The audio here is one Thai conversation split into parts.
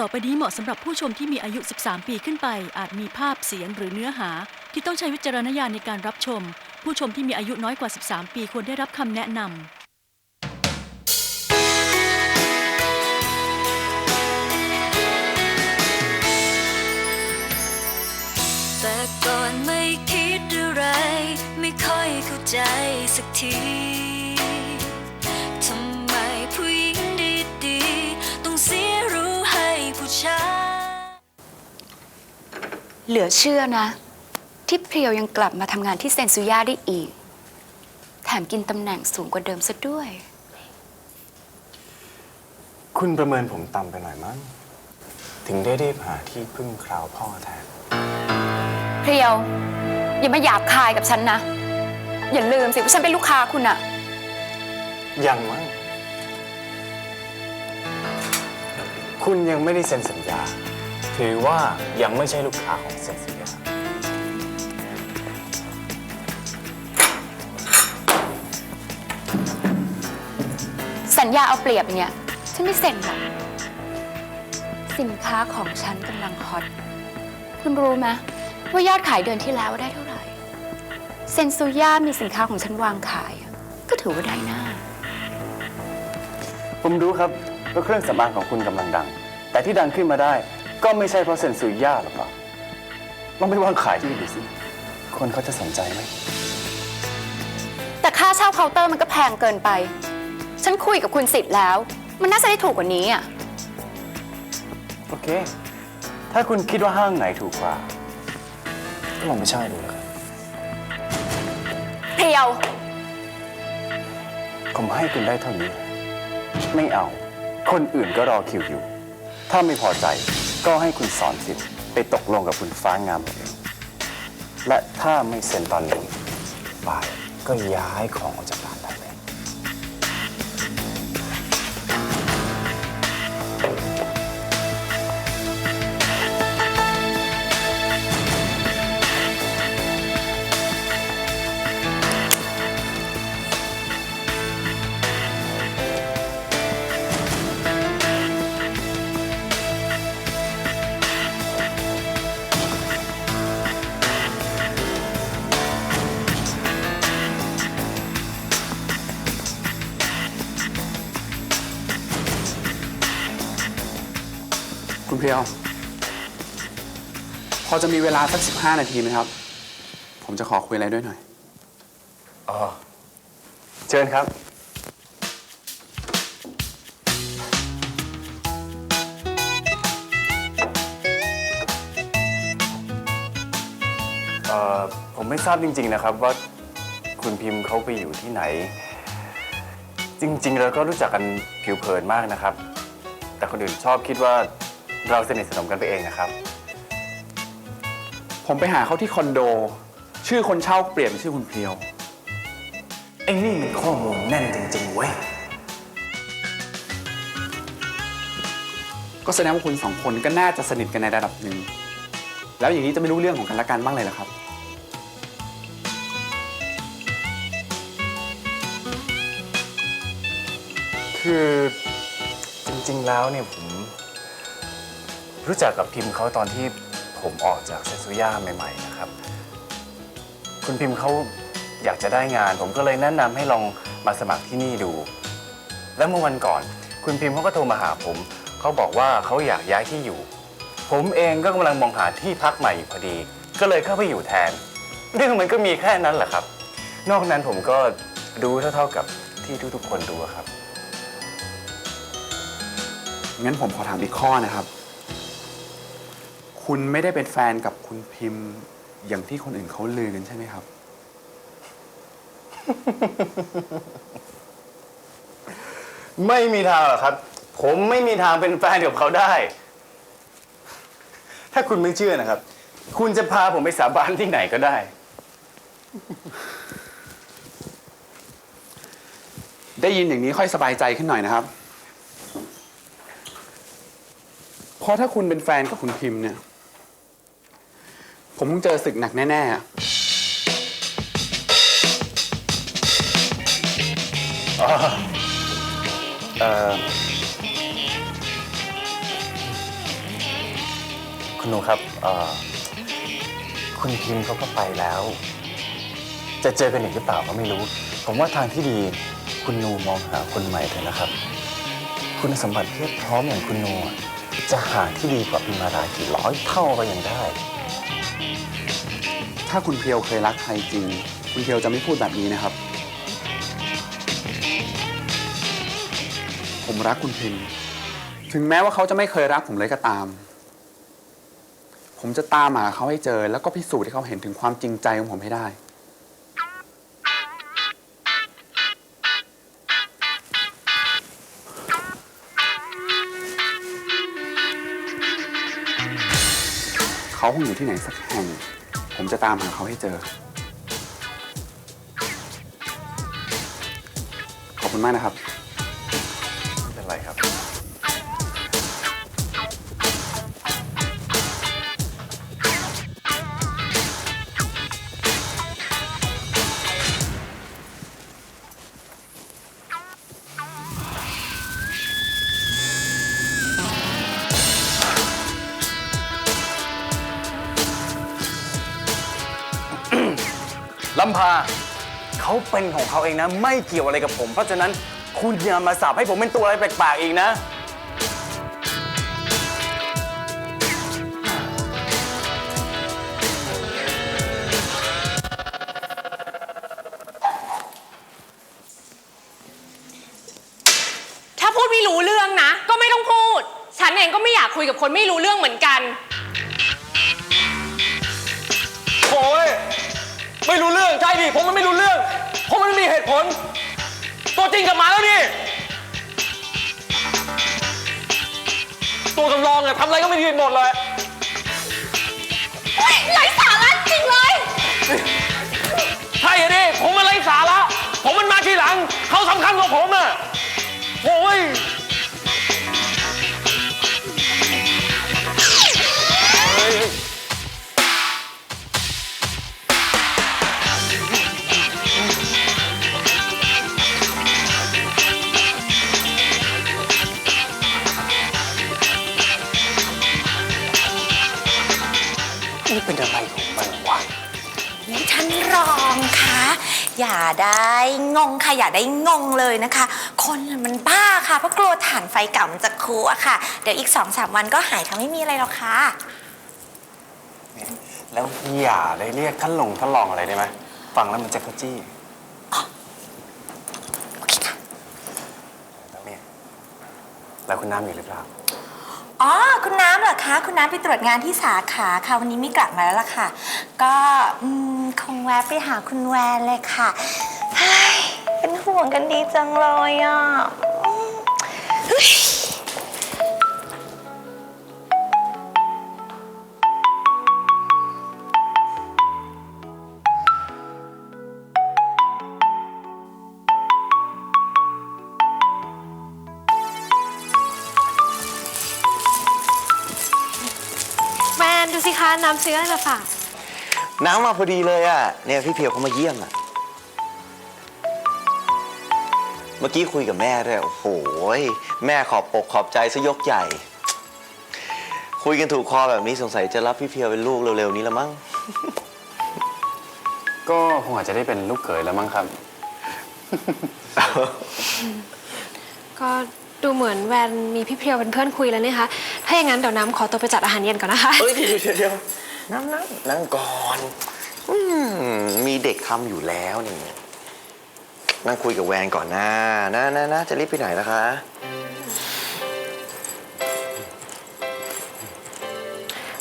ต่อไปนี้เหมาะสำหรับผู้ชมที่มีอายุ 13 ปีขึ้นไป อาจมีภาพเสียงหรือเนื้อหา ที่ต้องใช้วิจารณญาณในการรับชม ผู้ชมที่มีอายุน้อยกว่า 13 ปีควรได้รับคำแนะนำแต่ก่อนไม่คิดอะไร ไม่ค่อยเข้าใจสักที เหลือเชื่อนะ ที่เพรียวยังกลับมาทำงานที่เซนซุย่าได้อีก แถมกินตำแหน่งสูงกว่าเดิมซะด้วย คุณประเมินผมต่ำไปหน่อยมั้ง ถึงได้รีบหาที่พึ่งคราวพ่อแทน เพรียว อย่ามาหยาบคายกับฉันนะ อย่าลืมสิว่าฉันเป็นลูกค้าคุณอะยังมั้ง คุณยังไม่ได้เซ็นสัญญา ถือว่ายังไม่ใช่ลูกค้าของเซ็นสัญญาสัญญาเอาเปรียบเนี่ย ฉันไม่เซ็นหรอกสินค้าของฉันกำลังฮอต คุณรู้ไหมว่ายอดขายเดือนที่แล้วได้เท่าไหร่ เซนซูย่ามีสินค้าของฉันวางขายอะก็ถือว่าได้หน้า ผมรู้ครับว่าเครื่องสำอางของคุณกำลังดัง แต่ที่ดังขึ้นมาได้ ก็ไม่ใช่เพราะเซนซูย่าหรอกครับลองไปวางขายที่อื่นดูสิ คนเขาจะสนใจไหม แต่ค่าเช่าเคาน์เตอร์มันก็แพงเกินไป ฉันคุยกับคุณสิทธิ์แล้ว มันน่าจะได้ถูกกว่านี้อะ โอเค ถ้าคุณคิดว่าห้างไหนถูกกว่า ก็ลองไปเช่าดูแล้วกันเพรียว ผมให้คุณได้เท่านี้ ไม่เอา คนอื่นก็รอคิวอยู่ ถ้าไม่พอใจ ก็ให้คุณสอนสิทธิ์ไปตกลงกับคุณฟ้างามเองและถ้าไม่เซ็นตอนนี้บายก็ย้ายของออกจากร้านไป พอจะมีเวลาสัก 15 นาทีไหมครับ ผมจะขอคุยอะไรด้วยหน่อย อ๋อ เชิญครับ เอ่อ ผมไม่ทราบจริง ๆ นะครับว่าคุณพิมพ์เขาไปอยู่ที่ไหน จริง ๆ เราก็รู้จักกันผิวเผินมากนะครับ แต่คนอื่นชอบคิดว่าเราสนิทสนมกันไปเองนะครับ ผมไปหาเขาที่คอนโด ชื่อคนเช่าเปลี่ยนเป็นชื่อคุณเพียว ไอ้นี่มันข้อมูลแน่นจริงๆเว้ย ก็แสดงว่าคุณสองคนก็น่าจะสนิทกันในระดับหนึ่ง แล้วอย่างนี้จะไม่รู้เรื่องของกันและกันบ้างเลยเหรอครับ คือจริงๆแล้วเนี่ยผม รู้จักกับพิมพ์เขาตอนที่ ผมออกจากเซนซุย่าใหม่ๆนะครับ คุณพิมพ์เขาอยากจะได้งาน ผมก็เลยแนะนำให้ลองมาสมัครที่นี่ดู แล้วเมื่อวันก่อน คุณพิมพ์เขาก็โทรมาหาผมเขาบอกว่าเขาอยากย้ายที่อยู่ ผมเองก็กำลังมองหาที่พักใหม่อยู่พอดี ก็เลยเข้าไปอยู่แทน เรื่องมันก็มีแค่นั้นแหละครับ นอกนั้นผมก็รู้เท่าๆกับที่ทุกๆคนรู้อะครับ งั้นผมขอถามอีกข้อนะครับ คุณไม่ได้เป็นแฟนกับคุณพิมพ์ อย่างที่คนอื่นเขาลือกันใช่ไหมครับ ไม่มีทางหรอกครับ ผมไม่มีทางเป็นแฟนกับเขาได้ ถ้าคุณไม่เชื่อนะครับ คุณจะพาผมไปสาบานที่ไหนก็ได้ ได้ยินอย่างนี้ค่อยสบายใจขึ้นหน่อยนะครับ เพราะถ้าคุณเป็นแฟนกับคุณพิมพ์เนี่ย ผมคงเจอศึกหนักแน่ ๆอะเอ่อคุณหนูครับเอ่อคุณพิมพ์เขาก็ไปแล้ว จะเจอกันอีกหรือเปล่าก็ไม่รู้ ผมว่าทางที่ดีคุณนูมองหาคนใหม่เถอะนะครับ คุณสมบัติเพียบพร้อมอย่างคุณนูอะจะหาที่ดีกว่าพิมมารากี่ร้อยเท่าก็ยังได้ ถ้าคุณเพียวเคยรักใครจริง คุณเพียวจะไม่พูดแบบนี้นะครับ ผมรักคุณพิมถึงแม้ว่าเขาจะไม่เคยรักผมเลยก็ตาม ผมจะตามหาเขาให้เจอ แล้วก็พิสูจน์ให้เขาเห็นถึงความจริงใจของผมให้ได้ เขาคงอยู่ที่ไหนสักแห่ง ผมจะตามหาเขาให้เจอ ขอบคุณมากนะครับำพาเขาเป็นของเขาเองนะ ไม่เกี่ยวอะไรกับผม เพราะฉะนั้นคุณอย่ามาสับให้ผมเป็นตัวอะไรแปลกๆอีกนะ ถ้าพูดไม่รู้เรื่องนะ ก็ไม่ต้องพูด ฉันเองก็ไม่อยากคุยกับคนไม่รู้เรื่องเหมือนกัน มมันไม่รู้เรื่องผมมันไม่มีเหตุผล ตัวจริงกลับมาแล้วนี่ ตัวกำลองอะทำอะไรก็ไม่ดีหมดเลยไร้สาระจริงเลย ใช่อะดิผมมันไร้สาระ ผมมันมาทีหลัง เขาสำคัญกว่าผมอะโอ้ย อย่าได้งงค่ะอย่าได้งงเลยนะคะ คนมันบ้าค่ะ เพราะกลัวถ่านไฟเก่ามันจะคุอะค่ะ เดี๋ยวอีกสองสามวันก็หายทั้งไม่มีอะไรหรอกค่ะ แล้วอย่าได้เรียกท่านหลงท่านรองอะไรได้ไหมฟังแล้วมันจะกระจี้โอเคค่ะแล้วเนี่ยแล้วคุณน้ำอยู่หรือเปล่า อ๋อ คุณน้ำเหรอคะ คุณน้ำไปตรวจงานที่สาขาค่ะ วันนี้ไม่กลับมาแล้วล่ะค่ะ ก็อืมคงแวะไปหาคุณแวนเลยค่ะเฮ้ยเป็นห่วงกันดีจังเลยอะอืมเฮ้ย นดูสิคะน้ำซื้ออะไรมาฝากน้ำมาพอดีเลยอะ เนี่ยพี่เพียวเขามาเยี่ยมอะ เมื่อกี้คุยกับแม่ด้วยโอ้โหยแม่ขอบอกขอบใจซะยกใหญ่ คุยกันถูกคอแบบนี้สงสัยจะรับพี่เพียวเป็นลูกเร็วๆนี้ละมั้ง ก็คงอาจจะได้เป็นลูกเขยแล้วมั้งครับ ก็ ดูเหมือนแวนมีพี่เพียวเป็นเพื่อนคุยแล้วเนี่ยคะถ้าอย่างนั้นเดี๋ยวน้ำขอตัวไปจัดอาหารเย็นก่อนนะคะ เฮ้ยเดี๋ยวเดี๋ยวเดี๋ยวนั่งนั่งนั่งก่อนอืมมีเด็กทำอยู่แล้วนี่นั่งคุยกับแวนก่อนนะนะนะนะจะรีบไปไหนล่ะคะ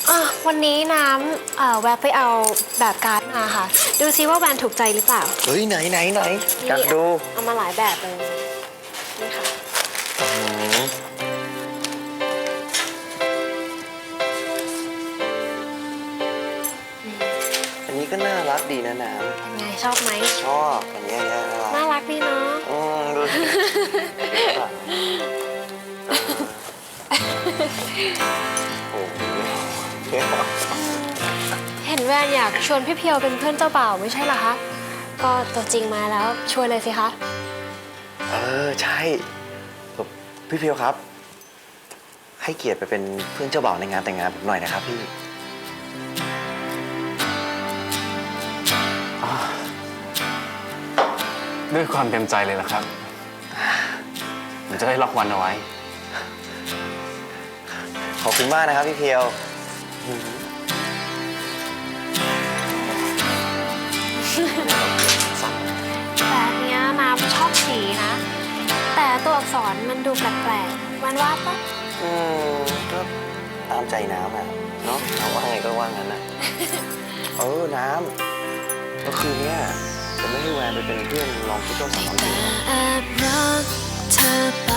อะวันนี้น้ำเอ่อแวะไปเอาแบบการ์ดมาค่ะ ดูซิว่าแวนถูกใจหรือเปล่า เฮ้ยไหนไหนไหนอยากดู เอามาหลายแบบเลย ดีนะน้เป็นไงชอบไหมำชอบอันนี้อันนี้น่ารักน่ารักดีเนาะ อืมดูสิโอ้โหเห็นแวนอยากชวนพี่เพียวเป็นเพื่อนเจ้าบ่าวไม่ใช่เหรอคะ ก็ตัวจริงมาแล้วชวนเลยสิคะ เออใช่พี่เพียวครับ ให้เกียรติไปเป็นเพื่อนเจ้าบ่าวในงานแต่งงานผมหน่อยนะครับพี่ ด้วยความเต็มใจเลยนะครับ ผมจะได้ล็อกวันเอาไว้ ขอบคุณมากนะครับพี่เพียว แต่อันเนี้ยน้ำชอบสีนะ แต่ตัวอักษรมันดูแปลกๆ วันว่าปะอืมก็ตามใจน้ำอะเนาะเอาว่าไงก็ว่างั้นนะ เออน้ำก็คืนเนี้ย จะไม่ให้แวนไปเป็นเพื่อนรองผู้เจ้าสาวจริงแอบรักเธอไป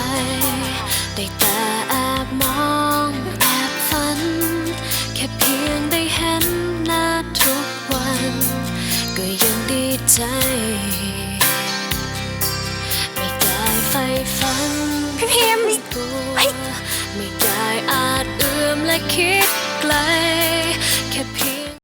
ได้แต่แอบมองแอบฝัน แค่เพียงได้เห็นหน้าทุกวัน ก็ยังดีใจ ไม่ได้ไฟฝันพี่พิมพ์ไม่กลัวไม่ได้อาจเอื้อมและคิด